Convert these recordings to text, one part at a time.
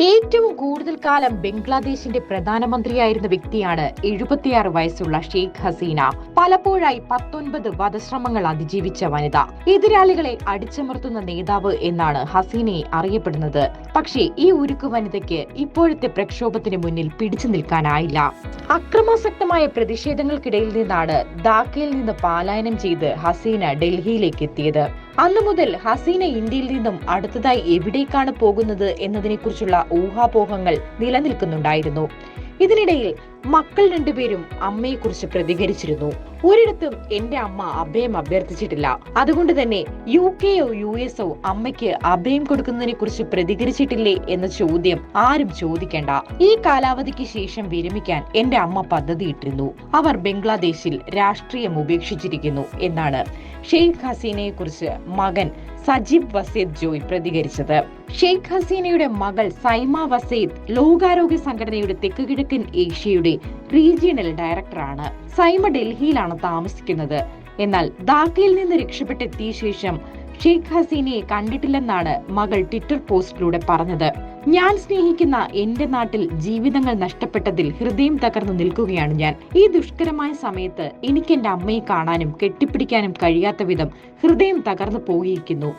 ഏറ്റവും കൂടുതൽ കാലം ബംഗ്ലാദേശിന്റെ പ്രധാനമന്ത്രിയായിരുന്ന വ്യക്തിയാണ് എഴുപത്തിയാറ് വയസ്സുള്ള ഷെയ്ഖ് ഹസീന. പലപ്പോഴായി പത്തൊൻപത് വധശ്രമങ്ങൾ അതിജീവിച്ച വനിത. എതിരാളികളെ അടിച്ചമർത്തുന്ന നേതാവ് എന്നാണ് ഹസീനയെ അറിയപ്പെടുന്നത്. പക്ഷേ ഈ ഉരുക്കു വനിതയ്ക്ക് ഇപ്പോഴത്തെ പ്രക്ഷോഭത്തിന് മുന്നിൽ പിടിച്ചു നിൽക്കാനായില്ല. അക്രമാസക്തമായ പ്രതിഷേധങ്ങൾക്കിടയിൽ നിന്നാണ് ധാക്കയിൽ നിന്ന് പലായനം ചെയ്ത് ഹസീന ഡൽഹിയിലേക്ക് എത്തിയത്. അന്നു മുതൽ ഹസീന ഇന്ത്യയിൽ നിന്നും അടുത്തതായി എവിടേക്കാണ് പോകുന്നത് എന്നതിനെക്കുറിച്ചുള്ള ഊഹാപോഹങ്ങൾ നിലനിൽക്കുന്നുണ്ടായിരുന്നു. ഇതിനിടയിൽ മക്കൾ രണ്ടുപേരും അമ്മയെക്കുറിച്ച് പ്രതികരിച്ചിരുന്നു. ഒരിടത്തും എന്റെ അമ്മ അഭയം അഭ്യർത്ഥിച്ചിട്ടില്ല. അതുകൊണ്ട് തന്നെ യു കെയോ യു എസോ അമ്മയ്ക്ക് അഭയം കൊടുക്കുന്നതിനെ കുറിച്ച് പ്രതികരിച്ചിട്ടില്ലേ എന്ന ചോദ്യം ആരും ചോദിക്കേണ്ട. ഈ കാലാവധിക്ക് ശേഷം വിരമിക്കാൻ എന്റെ അമ്മ പദ്ധതിയിട്ടിരുന്നു. അവർ ബംഗ്ലാദേശിൽ രാഷ്ട്രീയം ഉപേക്ഷിച്ചിരിക്കുന്നു എന്നാണ്. ഷെയ്ഖ് ഹസീനയെ കുറിച്ച് മകൻ സജീബ് വസീദ് ജോയ് പ്രതികരിച്ചത്. ഷെയ്ഖ് ഹസീനയുടെ മകൾ സൈമ വസീദ് ലോകാരോഗ്യ സംഘടനയുടെ തെക്ക് കിഴക്കൻ ഏഷ്യയുടെ റീജിയണൽ ഡയറക്ടറാണ്. സൈമ ഡൽഹിയിലാണ് താമസിക്കുന്നത്. എന്നാൽ ധാക്കയിൽ നിന്ന് രക്ഷപ്പെട്ടെത്തിയ ശേഷം ഷെയ്ഖ് ഹസീനയെ കണ്ടിട്ടില്ലെന്നാണ് മകൾ ട്വിറ്റർ പോസ്റ്റിലൂടെ പറഞ്ഞത്. ഞാൻ സ്നേഹിക്കുന്ന എന്റെ നാട്ടിൽ ജീവിതങ്ങൾ നഷ്ടപ്പെട്ടതിൽ ഹൃദയം തകർന്നു നിൽക്കുകയാണ് ഞാൻ. ഈ ദുഷ്കരമായ സമയത്ത് എനിക്ക് എന്റെ അമ്മയെ കാണാനും കെട്ടിപ്പിടിക്കാനും കഴിയാത്ത വിധം ഹൃദയം തകർന്നു പോയിരിക്കുന്നു.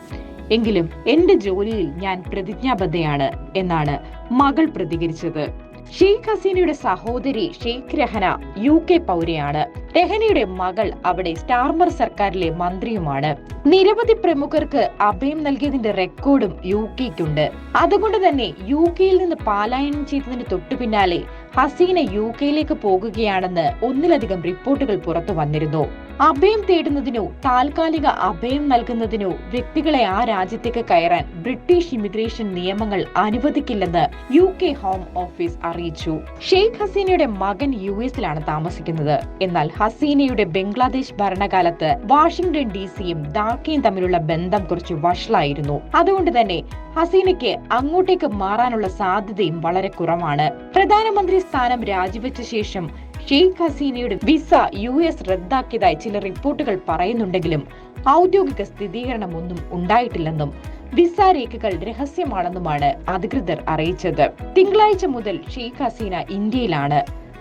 എങ്കിലും എന്റെ ജോലിയിൽ ഞാൻ പ്രതിജ്ഞാബദ്ധയാണ് എന്നാണ് മകൾ പ്രതികരിച്ചത്. ഷെയ്ഖ് ഹസീനയുടെ സഹോദരി ഷെയ്ഖ് രഹന യു കെ പൗരയാണ്. രഹനയുടെ മകൾ അവിടെ സ്റ്റാർമർ സർക്കാരിലെ മന്ത്രിയുമാണ്. നിരവധി പ്രമുഖർക്ക് അഭയം നൽകിയതിന്റെ റെക്കോർഡും യു കെക്കുണ്ട്. അതുകൊണ്ട് തന്നെ യു കെയിൽ നിന്ന് പാലായനം ചെയ്തതിന് തൊട്ടു പിന്നാലെ ഹസീന യു കെയിലേക്ക് പോകുകയാണെന്ന് ഒന്നിലധികം റിപ്പോർട്ടുകൾ പുറത്തു വന്നിരുന്നു. അഭയം തേടുന്നതിനോ താൽക്കാലിക അഭയം നൽകുന്നതിനോ വ്യക്തികളെ ആ രാജ്യത്തേക്ക് കയറാൻ ബ്രിട്ടീഷ് ഇമിഗ്രേഷൻ നിയമങ്ങൾ അനുവദിക്കില്ലെന്ന് യു കെ ഹോം ഓഫീസ് അറിയിച്ചു. ഷെയ്ഖ് ഹസീനയുടെ മകൻ യു എസിലാണ് താമസിക്കുന്നത്. എന്നാൽ ഹസീനയുടെ ബംഗ്ലാദേശ് ഭരണകാലത്ത് വാഷിംഗ്ടൺ ഡി സിയും ധാക്കയും തമ്മിലുള്ള ബന്ധം കുറച്ച് വഷളായിരുന്നു. അതുകൊണ്ട് തന്നെ ഹസീനയ്ക്ക് അങ്ങോട്ടേക്ക് മാറാനുള്ള സാധ്യതയും വളരെ കുറവാണ്. പ്രധാനമന്ത്രി സ്ഥാനം രാജിവെച്ച ശേഷം ഷെയ്ഖ് ഹസീനയുടെ വിസ യു എസ് റദ്ദാക്കിയതായി ചില റിപ്പോർട്ടുകൾ പറയുന്നുണ്ടെങ്കിലും ഔദ്യോഗിക സ്ഥിരീകരണമൊന്നും ഉണ്ടായിട്ടില്ലെന്നും വിസ രേഖകൾ രഹസ്യമാണെന്നുമാണ് അധികൃതർ അറിയിച്ചത്. തിങ്കളാഴ്ച മുതൽ ഷെയ്ഖ് ഹസീന ഇന്ത്യയിലാണ്.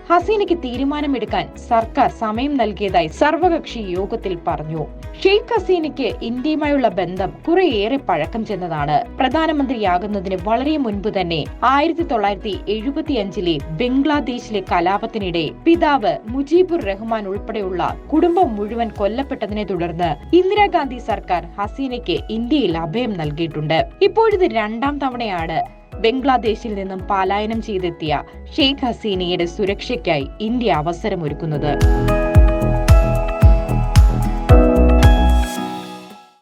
ഹസീനയ്ക്ക് തീരുമാനമെടുക്കാൻ സർക്കാർ സമയം നൽകിയതായി സർവകക്ഷി യോഗത്തിൽ പറഞ്ഞു. ഷെയ്ഖ് ഹസീനയ്ക്ക് ഇന്ത്യയുമായുള്ള ബന്ധം കുറെയേറെ പഴക്കം ചെന്നതാണ്. പ്രധാനമന്ത്രിയാകുന്നതിന് വളരെ മുൻപ് തന്നെ ആയിരത്തി തൊള്ളായിരത്തി എഴുപത്തിയഞ്ചിലെ ബംഗ്ലാദേശിലെ കലാപത്തിനിടെ പിതാവ് മുജീബുർ റഹ്മാൻ ഉൾപ്പെടെയുള്ള കുടുംബം മുഴുവൻ കൊല്ലപ്പെട്ടതിനെ തുടർന്ന് ഇന്ദിരാഗാന്ധി സർക്കാർ ഹസീനയ്ക്ക് ഇന്ത്യയിൽ അഭയം നൽകിയിട്ടുണ്ട്. ഇപ്പോഴിത് രണ്ടാം തവണയാണ് ബംഗ്ലാദേശിൽ നിന്നും പലായനം ചെയ്തെത്തിയ ഷെയ്ഖ് ഹസീനയുടെ സുരക്ഷയ്ക്കായി ഇന്ത്യ അവസരമൊരുക്കുന്നത്.